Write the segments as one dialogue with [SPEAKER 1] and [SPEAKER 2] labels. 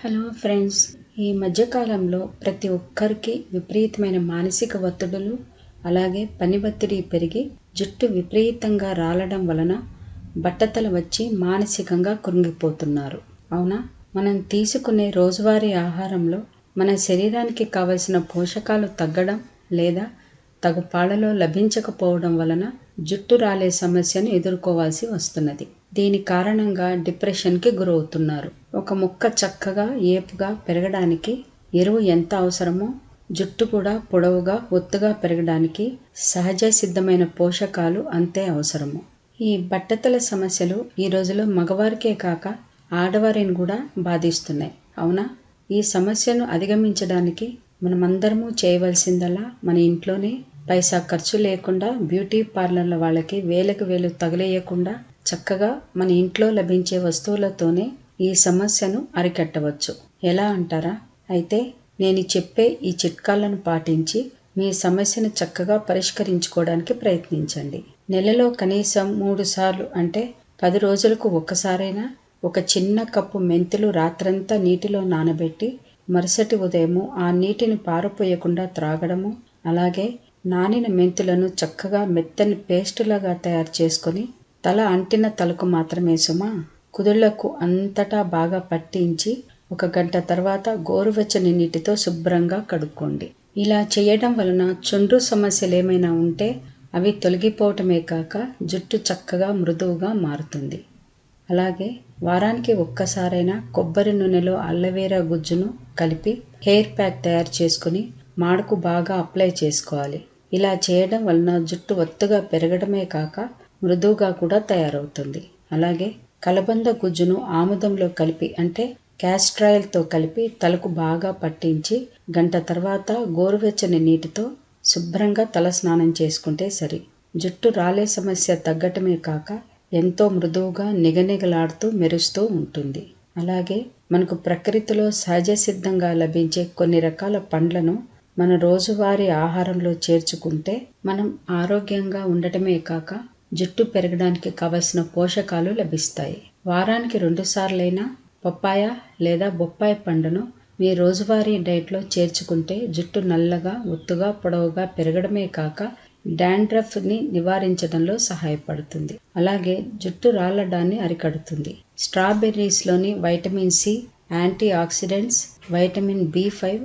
[SPEAKER 1] Hello friends ఈ మధ్యకాలంలో ప్రతి ఒక్కరికి విపరీతమైన మానసిక ఒత్తిడులు అలాగే పని ఒత్తిడి పెరిగి జుట్టు విపరీతంగా రాలడం వలన బట్టతలు వచ్చి మానసికంగా కృంగిపోతున్నారు. అవునా? మనం తీసుకునే రోజువారీ ఆహారంలో మన శరీరానికి కావలసిన పోషకాలు తగ్గడం లేదా తగు పాలలో లభించకపోవడం వలన జుట్టు రాలే సమస్యను ఎదుర్కోవాల్సి వస్తున్నది. దీని కారణంగా డిప్రెషన్కి గురవుతున్నారు. ఒక మొక్క చక్కగా ఏపుగా పెరగడానికి ఎరువు ఎంత అవసరమో జుట్టు కూడా పొడవుగా ఒత్తుగా పెరగడానికి సహజ సిద్ధమైన పోషకాలు అంతే అవసరము. ఈ బట్టతల సమస్యలు ఈ రోజులో మగవారికే కాక ఆడవారిని కూడా బాధిస్తున్నాయి. అవునా? ఈ సమస్యను అధిగమించడానికి మనమందరము చేయవలసిందల్లా మన ఇంట్లోనే పైసా ఖర్చు లేకుండా బ్యూటీ పార్లర్ల వాళ్ళకి వేలకు వేలు తగిలేయకుండా చక్కగా మన ఇంట్లో లభించే వస్తువులతోనే ఈ సమస్యను అరికట్టవచ్చు. ఎలా అంటారా? అయితే నేను చెప్పే ఈ చిట్కాలను పాటించి మీ సమస్యను చక్కగా పరిష్కరించుకోవడానికి ప్రయత్నించండి. నెలలో కనీసం మూడు సార్లు అంటే పది రోజులకు ఒక్కసారైనా ఒక చిన్న కప్పు మెంతులు రాత్రంతా నీటిలో నానబెట్టి మరుసటి ఉదయము ఆ నీటిని పారపోయకుండా త్రాగడము అలాగే నానిన మెంతులను చక్కగా మెత్తని పేస్టులాగా తయారు చేసుకొని తల అంటిన తలకు మాత్రమే సుమా. కుదుళ్ళకు అంతటా బాగా పట్టించి ఒక గంట తర్వాత గోరువెచ్చని నీటితో శుభ్రంగా కడుక్కోండి. ఇలా చేయడం వలన చుండ్రు సమస్యలు ఏమైనా ఉంటే అవి తొలగిపోవటమే కాక జుట్టు చక్కగా మృదువుగా మారుతుంది. అలాగే వారానికి ఒక్కసారైనా కొబ్బరి నూనెలో అల్లవేరా గుజ్జును కలిపి హెయిర్ ప్యాక్ తయారు చేసుకుని మాడుకు బాగా అప్లై చేసుకోవాలి. ఇలా చేయడం వలన జుట్టు ఒత్తుగా పెరగడమే కాక మృదువుగా కూడా తయారవుతుంది. అలాగే కలబంద గుజ్జును ఆముదంలో కలిపి అంటే క్యాస్ట్రాయిల్తో కలిపి తలకు బాగా పట్టించి గంట తర్వాత గోరువెచ్చని నీటితో శుభ్రంగా తల స్నానం చేసుకుంటే సరి. జుట్టు రాలే సమస్య తగ్గటమే కాక ఎంతో మృదువుగా నిగనిగలాడుతూ మెరుస్తూ ఉంటుంది. అలాగే మనకు ప్రకృతిలో సహజ సిద్ధంగా లభించే కొన్ని రకాల పండ్లను మన రోజువారీ ఆహారంలో చేర్చుకుంటే మనం ఆరోగ్యంగా ఉండటమే కాక జుట్టు పెరగడానికి కావలసిన పోషకాలు లభిస్తాయి. వారానికి రెండుసార్లైనా పప్పాయ లేదా బొప్పాయి పండును మీ రోజువారీ డైట్లో చేర్చుకుంటే జుట్టు నల్లగా ఒత్తుగా పొడవుగా పెరగడమే కాక డాండ్రఫ్ని నివారించడంలో సహాయపడుతుంది. అలాగే జుట్టు రాలడాన్ని అరికడుతుంది. స్ట్రాబెర్రీస్లోని vitamin C antioxidants vitamin B five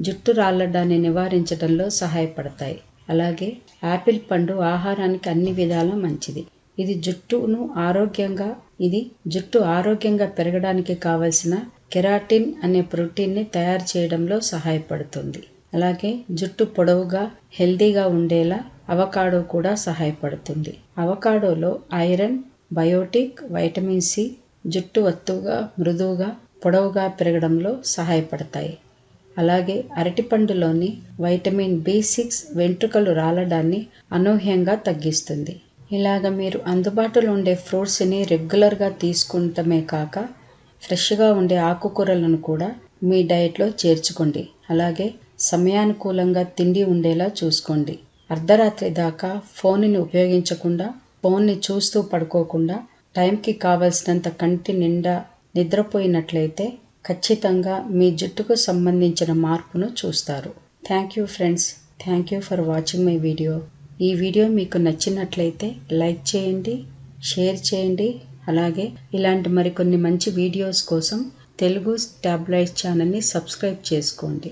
[SPEAKER 1] జుట్టు రాలడాన్ని నివారించడంలో సహాయపడతాయి. అలాగే యాపిల్ పండు ఆహారానికి అన్ని విధాలా మంచిది. ఇది జుట్టును ఆరోగ్యంగా ఇది జుట్టు ఆరోగ్యంగా పెరగడానికి కావలసిన కెరాటిన్ అనే ప్రోటీన్ని తయారు చేయడంలో సహాయపడుతుంది. అలాగే జుట్టు పొడవుగా హెల్దీగా ఉండేలా అవకాడో కూడా సహాయపడుతుంది. అవకాడోలో ఐరన్ బయోటిక్ వైటమిన్ సి జుట్టు ఒత్తుగా మృదువుగా పొడవుగా పెరగడంలో సహాయపడతాయి. అలాగే అరటిపండులోని వైటమిన్ బి సిక్స్ వెంట్రుకలు రాలడాన్ని అనూహ్యంగా తగ్గిస్తుంది. ఇలాగ మీరు అందుబాటులో ఉండే ఫ్రూట్స్ని రెగ్యులర్గా తీసుకుంటమే కాక ఫ్రెష్గా ఉండే ఆకుకూరలను కూడా మీ డైట్లో చేర్చుకోండి. అలాగే సమయానుకూలంగా తిండి ఉండేలా చూసుకోండి. అర్ధరాత్రి దాకా ఫోన్ని ఉపయోగించకుండా ఫోన్ని చూస్తూ పడుకోకుండా టైంకి కావలసినంత కంటి నిండా నిద్రపోయినట్లయితే ఖచ్చితంగా మీ జుట్టుకు సంబంధించిన మార్పును చూస్తారు. Thank you friends thank you for watching my video ఈ వీడియో మీకు నచ్చినట్లయితే లైక్ చేయండి షేర్ చేయండి అలాగే ఇలాంటి మరికొన్ని మంచి వీడియోస్ కోసం తెలుగు ట్యాబ్లైట్ ఛానల్ని సబ్స్క్రైబ్ చేసుకోండి.